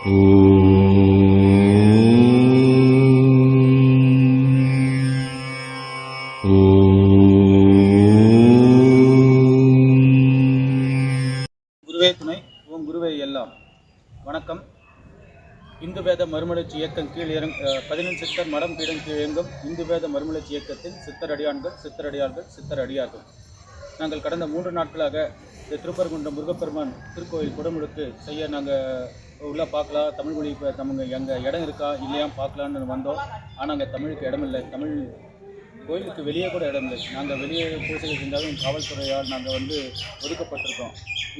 குருவே துணை ஓம் குருவே எல்லாம். வணக்கம். இந்து வேத மறுமலர்ச்சி இயக்கம் கீழ் இறங் பதினெண் சித்தர் மடம் பீடம் கீழ் இயங்கும் இந்து வேத மறுமலர்ச்சி இயக்கத்தின் சித்தர் அடியான்கள் சித்தரடியார்கள். சித்தர் நாங்கள் கடந்த மூன்று நாட்களாக இந்த திருப்பரங்குன்றம் முருகப்பெருமான் திருக்கோயில் குடமுழுக்கு செய்ய நாங்கள் உள்ளே பார்க்கலாம். தமிழ் மொழி இப்போ தமிழ் எங்கள் இடம் இருக்கா இல்லையான்னு பார்க்கலான்னு வந்தோம். ஆனால் அங்கே தமிழுக்கு இடம் இல்லை. தமிழ் கோயிலுக்கு வெளியே கூட இடம் இல்லை. நாங்கள் வெளியே பூசைகள் செஞ்சாலும் காவல்துறையால் நாங்கள் வந்து ஒதுக்கப்பட்டிருக்கோம்.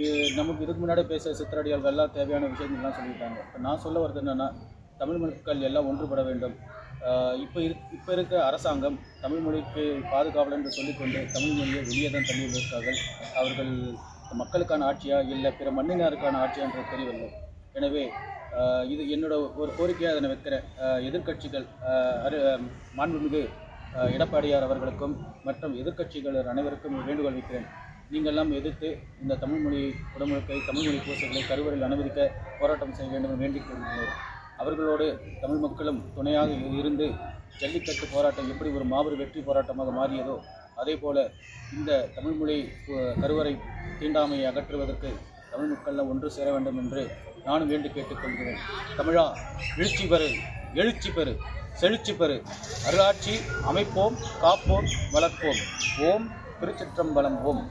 இது நமக்கு இதுக்கு முன்னாடி பேச சித்திரடியார்கள் எல்லாம் தேவையான விஷயங்கள்லாம் சொல்லியிருக்காங்க. இப்போ நான் சொல்ல வர்றது என்னென்னா தமிழ் மக்கள் எல்லாம் ஒன்றுபட வேண்டும். இப்போ இரு இப்போ இருக்க அரசாங்கம் தமிழ் மொழிக்கு பாதுகாவல் என்று சொல்லிக்கொண்டு தமிழ் மொழியை வெளியே தான் தள்ளி இருக்கார்கள் அவர்கள் மக்களுக்கான ஆட்சியா இல்லை பிற மண்ணினருக்கான ஆட்சியா என்று தெரியவில்லை. எனவே இது என்னோட ஒரு கோரிக்கையாக அதனை வைக்கிற எதிர்கட்சிகள் எதிர்க்கட்சிகள் அரு மாண்புமிகு எடப்பாடியார் அவர்களுக்கும் மற்றும் எதிர்க்கட்சிகள் அனைவருக்கும் வேண்டுகோள் வைக்கிறேன். நீங்கள்லாம் எதிர்த்து இந்த தமிழ் மொழி குடமுழுக்கை தமிழ் மொழி பூசைகளை கருவறையில் அனுமதிக்க போராட்டம் செய்ய வேண்டும் வேண்டிக் கொள்கிறேன். அவர்களோடு தமிழ் மக்களும் துணையாக இருந்து ஜல்லிக்கட்டு போராட்டம் எப்படி ஒரு மாபெரும் வெற்றி போராட்டமாக மாறியதோ அதே போல இந்த தமிழ்மொழி கருவறை தீண்டாமையை அகற்றுவதற்கு தமிழ் மக்கள்லாம் ஒன்று சேர வேண்டும் என்று நானும் வேண்டு கேட்டுக்கொள்கிறேன். தமிழா எழுச்சி பெறு எழுச்சி பெறு செழுச்சி பெறு. அருளாட்சி அமைப்போம் காப்போம் வளர்ப்போம். ஓம் திருச்சிற்றம்பலம் ஓம்.